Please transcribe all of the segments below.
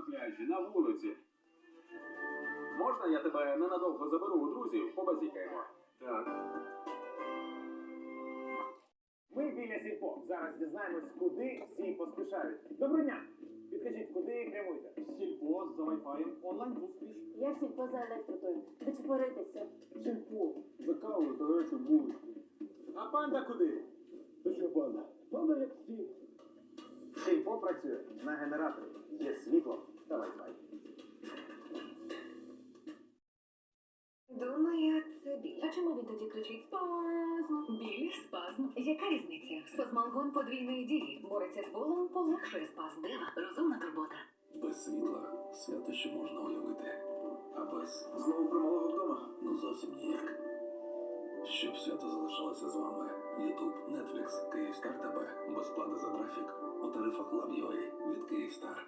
на пляжі, на вулиці. Можна я тебе ненадовго заберу у друзів, побазікаємо? Так. Ми біля сільпо. Зараз дізнаємось, куди всі поспішають. Доброго дня! Підкажіть, куди прямуєте? Сільпо за вайфаєм, онлайн зустріч. Я сільпо за електрикою. Дочепоритися. Сільпо за кавою та гарячу булочку. А панда куди? Ти що, панда? Панда як всі. Сільпо працює на генераторі. Є світло та Wi-Fi. Думаю, це біль. А чому він тоді кричить спазм? Біль, спазм. Яка різниця? Спазмалгон подвійної дії. Бореться з болем, полегшує спазм. Дева, розумна турбота. Без світла свято ще можна уявити. А без Знову про малого вдома. ну зовсім ніяк. Щоб свято залишалося з вами. Ютуб, Netflix, Київстар ТБ. Без плати за трафік. У тарифах Love.ua від Київстар.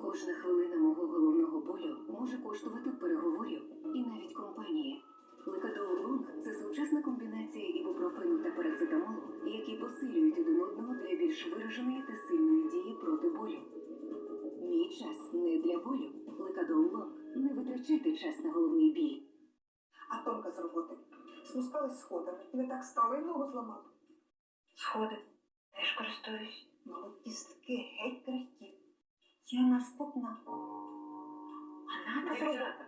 Кожна хвилина мого головного болю може коштувати переговорів і навіть компанії. Лекадол Лонг – це сучасна комбінація ібупрофену та парацетамолу, які посилюють один одного для більш вираженої та сильної дії проти болю. Мій час не для болю. Лекадол Лонг. Не витрачайте час на головний біль. А Томка з роботи спускалась сходами. Не так стало і ногу зламала. Сходи. Теж користуюсь. Мало кістки геть крихкі. Я наступна. А надо зробити.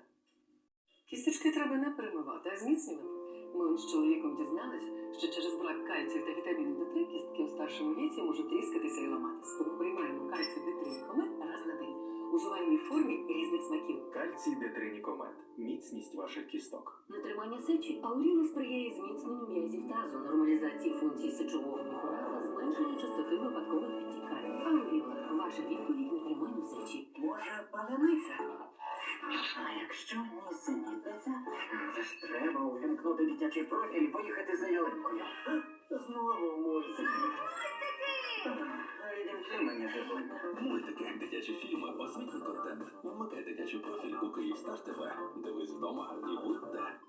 Кісточки треба не перемивати, а зміцнювати. Ми з чоловіком дізнались, що через брак кальцію та вітаміну Д3 кістки у старшому віці можуть тріскатися і ламатися. Тому приймаємо кальцій Д3 комет раз на день. У жувальній формі різних смаків. Кальцій детринікомет. Міцність ваших кісток. Нетримання сечі ауріла сприяє зміцненню м'язів тазу, нормалізації функцій сечового міхура та зменшенню частоти випадкових підтікань. Ауріла ваша відповідь нетриманню сечі. Може, паляниця? А якщо нісенітниця, це ж треба увімкнути дитячий профіль і поїхати за ялинкою. Знову мультики. Животне. Мультики, дитячі фільми, освітній контент. Вмикай дитячий профіль у Київстар ТВ. Дивись вдома і будь де.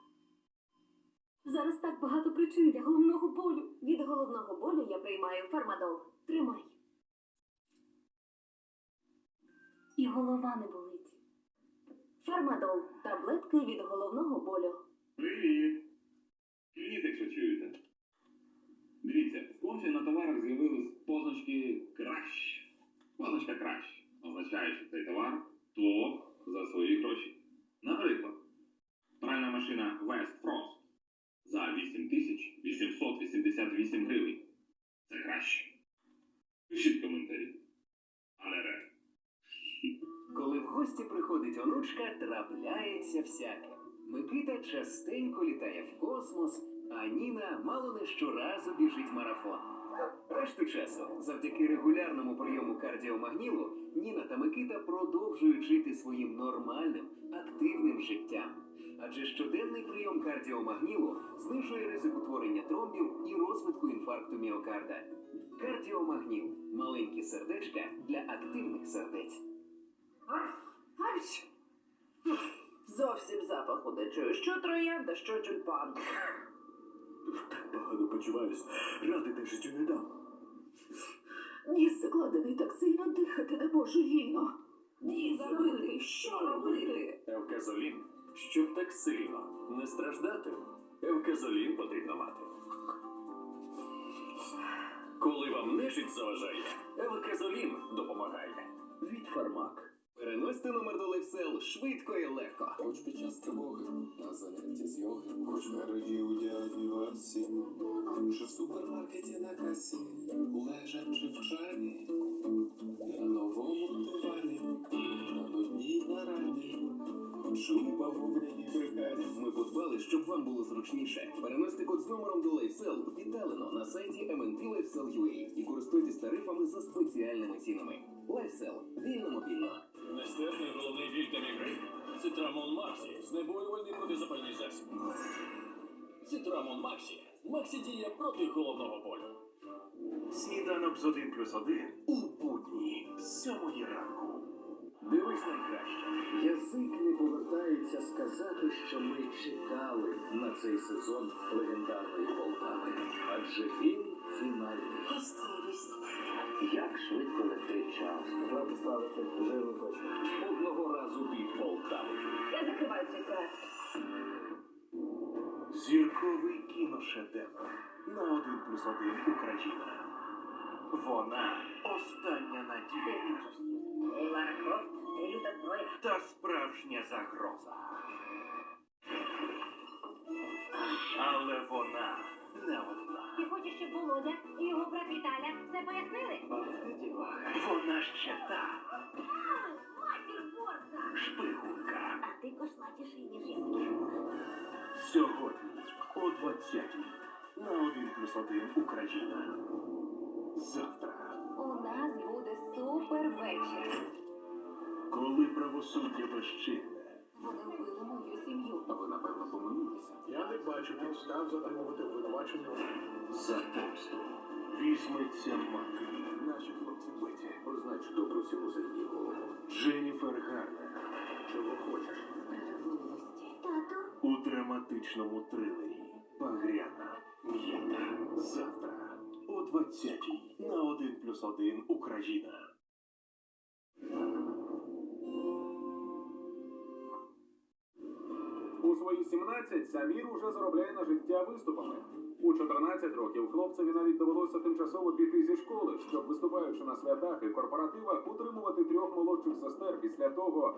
Зараз так багато причин для головного болю. Від головного болю я приймаю фармадол. Тримай. І голова не болить. Фармадол таблетки від головного болю. Привіт! Привіт, якщо чуєте. Дивіться, в конфі на товарах з'явились позначки краще. Позначка краще означає, що цей товар топ за свої гроші. Наприклад, пральна машина West Frost за 8888 гривень. Це краще. Пишіть коментарі. Але ре. Коли в гості приходить онучка, трапляється всяке. Микита частенько літає в космос, а Ніна мало не щоразу біжить марафон. Решту часу, завдяки регулярному прийому кардіомагнілу, Ніна та Микита продовжують жити своїм нормальним, активним життям. Адже щоденний прийом кардіомагнілу знижує ризик утворення тромбів і розвитку інфаркту міокарда. Кардіомагніл маленькі сердечка для активних сердець. Зовсім запаху не чую. Що троянда, що тюльпан. Так погано почуваюсь. Ради те життю закладений так сильно дихати не можу вільно. Ніс забитий, що робити? Евказолін, щоб так сильно не страждати, евказолін потрібно мати. Коли вам нежить заважає, евказолін допомагає. Від фармак. Переносьте номер до лайфсел швидко і легко. Хоч під час тривоги, на занятті з йоги, хоч в гаражі у дяді Васі, чи в супермаркеті на касі, лежачи в чані, на новому дивані, на нудній нараді, чи у бавовняній бригаді. Ми подбали, щоб вам було зручніше. Переносьте код з номером до LifeSell віддалено на сайті MNT LifeSell.ua і користуйтесь тарифами за спеціальними цінами. LifeSell. вільно мобільно. Нестерпний головний біль та мігрень. Цитрамон Максі. Знеболювальний протизапальний засіб. Цитрамон Максі. Максі діє проти головного болю. Сніданок з 1 плюс 1 у будні з 7 ранку. Дивись найкраще. Язик не повертається сказати, що ми чекали на цей сезон легендарної Полтави. Адже він фінальний. Як швидко летить час. Треба поставити живу точку. Одна Полтавою. Я закриваю цей проект. Зірковий кіношедевр на 1 плюс 1 Україна. Вона остання надія Лара Крофт, ти люта зброя. та справжня загроза. Але вона не одна. Ти хочеш, щоб Володя і його брат Віталя все пояснили? Вона ще та Матір Борка! шпигунка. А ти кошлатіший, ніж я. Сьогодні о 20 на 1 плюс 1 Україна. Завтра, У нас буде супер вечір. коли правосуддя безчинне, Вони вбили мою сім'ю. А ви, напевно, помилилися. Я не бачу підстав затримувати обвинувачення. за помсту візьметься мати. Наші хлопці биті. Познач добру ціну за її голову. Дженніфер Гарнер Чого хочеш? Справедливості. Тату, у драматичному трилері Багряна 20 на 1 плюс 1 Україна. У свої 17 Самір уже заробляє на життя виступами. У 14 років хлопцеві навіть довелося тимчасово піти зі школи, щоб виступаючи на святах і корпоративах, утримувати трьох молодших сестер після того.